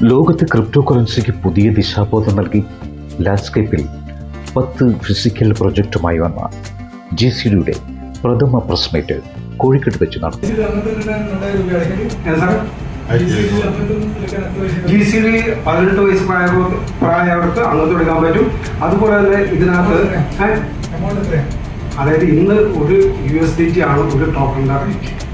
ലോകത്തെ ക്രിപ്റ്റോ കറൻസിക്ക് പുതിയ ദിശാബോധം നൽകി ലാൻഡ്സ്കേപ്പിൽ പത്ത് ഫിസിക്കൽ പ്രൊജക്റ്റുമായി വന്ന ജി സി ഡിയുടെ പ്രഥമ പ്രസ് മീറ്റ് കോഴിക്കോട്ട് വെച്ച് നടന്നു. ജി സി ഡി പതിനെട്ട് വയസ്സ് പ്രായവർക്ക് പ്രായവർക്ക് തുടങ്ങാൻ എടുക്കാൻ പറ്റും. അതുപോലെ തന്നെ ഇതിനകത്ത് അതായത് ഇന്ന് ഒരു യു എസ് ഡി ടി ആണ് ഒരു ടോക്കണിന്റെ റേറ്റ്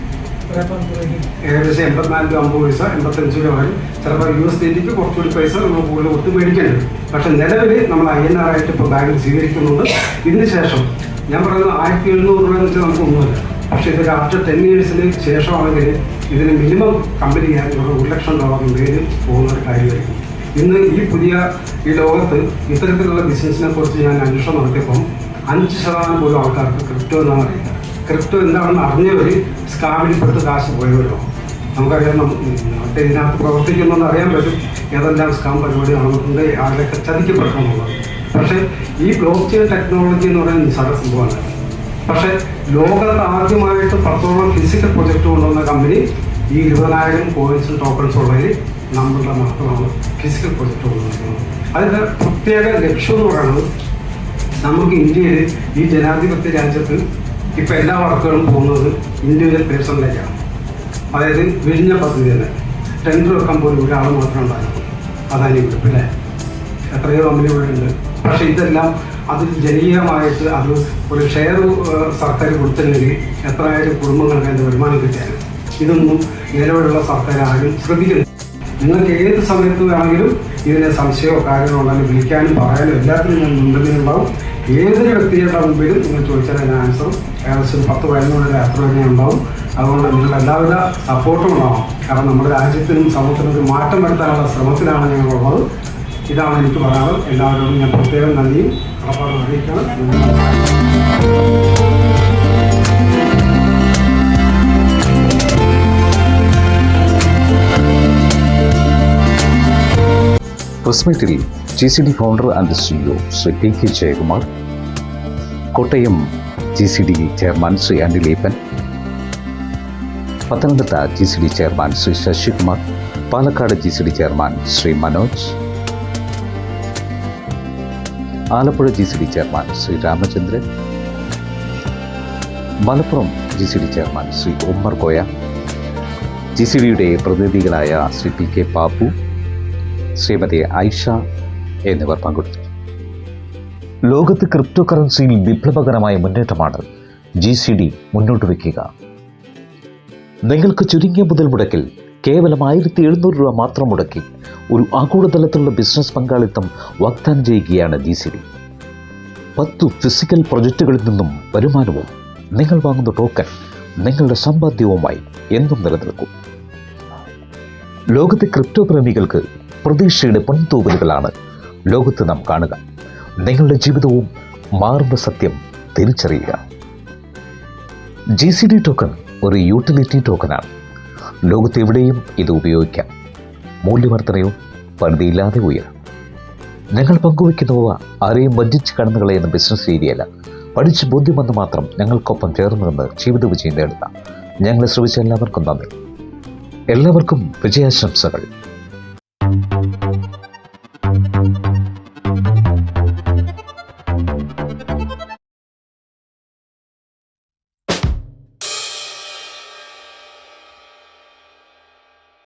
ഏകദേശം എൺപത്തിനാല് രൂപ അമ്പത് പൈസ എൺപത്തഞ്ച് രൂപ വരും ചിലപ്പോൾ യു എസ് ഡിക്ക് കുറച്ചുകൂടി പൈസ നമ്മൾ കൂടുതൽ ഒത്തു മേടിക്കേണ്ടത് പക്ഷെ നിലവിൽ നമ്മൾ ഐ എൻ ആർ ആയിട്ട് ഇപ്പോൾ ബാങ്കിൽ സ്വീകരിക്കുന്നുണ്ട്. ഇതിന് ശേഷം ഞാൻ പറയുന്നത് ആയിരത്തി എഴുന്നൂറ് രൂപ എന്ന് വെച്ചാൽ നമുക്കൊന്നുമില്ല പക്ഷെ ഇത് ആഫ്റ്റർ ടെൻ ഇയേഴ്സിന് ശേഷമാണെങ്കിൽ ഇതിന് മിനിമം കമ്പനി ഞാൻ ഒരു ലക്ഷം ഡോളർ മേലിൽ പോകുന്ന ഒരു കാര്യമായിരിക്കും. ഇന്ന് ഈ പുതിയ ഈ ലോകത്ത് ഇത്തരത്തിലുള്ള ബിസിനസ്സിനെ കുറിച്ച് ഞാൻ അന്വേഷണം നടത്തിയപ്പം അഞ്ച് ശതമാനം പോലും ആൾക്കാർക്ക് ക്രിപ്റ്റോ എന്നാണ് അറിയില്ല ക്രിപ്റ്റോ എന്താണെന്ന് അറിഞ്ഞവർ സ്കാമിൽപ്പെട്ട് കാശ് പോയവരോ നമുക്കറിയാം നമുക്ക് ഇതിനകത്ത് പ്രവർത്തിക്കുന്നെന്ന് അറിയാൻ പറ്റും ഏതെല്ലാം സ്കാം പരിപാടി നടന്നിട്ടുണ്ട് ആരുടെയൊക്കെ ചതിക്കപ്പെടണമെന്നുള്ളത് പക്ഷേ ഈ ബ്ലോക്ക് ചെയിൻ ടെക്നോളജി എന്ന് പറയുന്നത് നിസ്സാര സംഭവമാണ്. പക്ഷേ ലോകത്ത് ആദ്യമായിട്ട് പത്തോളം ഫിസിക്കൽ പ്രൊജക്റ്റ് കൊണ്ടുവന്ന കമ്പനി ഈ ഇരുപതിനായിരം കോയിൻസും ടോക്കൺസും ഉള്ളതിൽ നമ്മളുടെ മാത്രമാണ് ഫിസിക്കൽ പ്രൊജക്റ്റ് കൊണ്ടുവന്നിരിക്കുന്നത്. അതിന്റെ പ്രത്യേക ലക്ഷ്യം എന്ന് പറയുന്നത് നമുക്ക് ഇന്ത്യയിൽ ഈ ജനാധിപത്യ രാജ്യത്ത് ഇപ്പം എല്ലാ വർക്കുകളും പോകുന്നത് ഇൻഡിവിജ്വൽ പേഴ്സണിലേക്കാണ് അതായത് വിഴിഞ്ഞ പദ്ധതി തന്നെ ടെൻഡർ വെക്കാൻ പോലും ഒരാൾ മാത്രം ഉണ്ടായിരുന്നു. അതാണ് ഇവിടെ അല്ലേ എത്രയോ കമ്പനികളുണ്ട് പക്ഷേ ഇതെല്ലാം അതിൽ ജനീയമായിട്ട് അത് ഒരു ഷെയർ സർക്കാർ കൊടുത്തില്ലെങ്കിൽ എത്രയായാലും കുടുംബങ്ങൾക്ക് അതിന്റെ വരുമാനം കിട്ടിയാലും ഇതൊന്നും നിലവിലുള്ള സർക്കാർ ആരും ശ്രദ്ധിക്കുന്നു നിങ്ങൾക്ക് ഏത് സമയത്ത് വേണമെങ്കിലും ഇതിനെ സംശയമോ കാര്യങ്ങളോ ഉണ്ടെങ്കിൽ വിളിക്കാനും പറയാനും എല്ലാത്തിനും ഞാൻ മുൻപിലുണ്ടാവും ഏതൊരു വ്യക്തിയുടെ മുമ്പിലും നിങ്ങൾ ചോദിച്ചാൽ അതിന് ആൻസർ ഏകദേശം പത്ത് പതിനൊന്ന് യാത്ര തന്നെ ഉണ്ടാവും. അതുകൊണ്ട് നിങ്ങളുടെ എല്ലാവിധ സപ്പോർട്ടും ഉണ്ടാവും കാരണം നമ്മുടെ രാജ്യത്തിനും സമൂഹത്തിനും മാറ്റം വരുത്താനുള്ള ശ്രമത്തിലാണ് ഞങ്ങളുള്ളത്. ഇതാണ് എനിക്ക് പറയാനുള്ളത്. എല്ലാവരോടും ഞാൻ പ്രത്യേകം നന്ദിയും കടപ്പാടും അറിയിക്കണം പ്രസ് മീറ്റിൽ G C D founder and CEO Shri P K Jayakumar Kottayam G C D chairman Shri Anileppan Pathanamthitta G C D chairman Shri Sasikumar Palakkad G C D chairman Shri Manoj Alappuzha G C D chairman Shri Ramachandran Malappuram G C D chairman Shri Ummer Koya G C ഡിയുടെ പ്രതിനിധികളായ Shri P K Pappu Shrimati Aisha എന്നിവർ പങ്കെടുത്തു. ലോകത്ത് crypto കറൻസിയിൽ വിപ്ലവകരമായ മുന്നേറ്റമാണ് G C D മുന്നോട്ട് വയ്ക്കുക. നിങ്ങൾക്ക് ചുരുങ്ങിയ മുതൽ മുടക്കിൽ കേവലം ആയിരത്തി എഴുന്നൂറ് രൂപ മാത്രം മുടക്കി ഒരു ആഗോളതലത്തിലുള്ള ബിസിനസ് പങ്കാളിത്തം വാഗ്ദാനം ചെയ്യുകയാണ് ജി സി ഡി പത്തു ഫിസിക്കൽ പ്രൊജക്റ്റുകളിൽ നിന്നും വരുമാനവും നിങ്ങൾ വാങ്ങുന്ന ടോക്കൺ നിങ്ങളുടെ സമ്പാദ്യവുമായി എന്നും നിലനിൽക്കും. ലോകത്തെ ക്രിപ്റ്റോ പ്രേമികൾക്ക് പ്രതീക്ഷയുടെ പൊൻതൂവലുകളാണ് ലോകത്ത് നാം കാണുക. നിങ്ങളുടെ ജീവിതവും മാറുന്ന സത്യം തിരിച്ചറിയുക. ജി സി ഡി ടോക്കൺ ഒരു യൂട്ടിലിറ്റി ടോക്കനാണ് ലോകത്തെവിടെയും ഇത് ഉപയോഗിക്കാം. മൂല്യവർദ്ധനയോ പരിധിയില്ലാതെ ഉയരാം. ഞങ്ങൾ പങ്കുവയ്ക്കുന്നവ ആരെയും വഞ്ചിച്ച് കടന്നു കളയുന്ന ബിസിനസ് രീതിയല്ല. പഠിച്ച് ബോധ്യം വന്ന് മാത്രം ഞങ്ങൾക്കൊപ്പം ചേർന്ന് നിന്ന് ജീവിത വിജയം നേടുക ഞങ്ങളെ ശ്രമിച്ച എല്ലാവർക്കും നന്ദി. എല്ലാവർക്കും വിജയാശംസകൾ.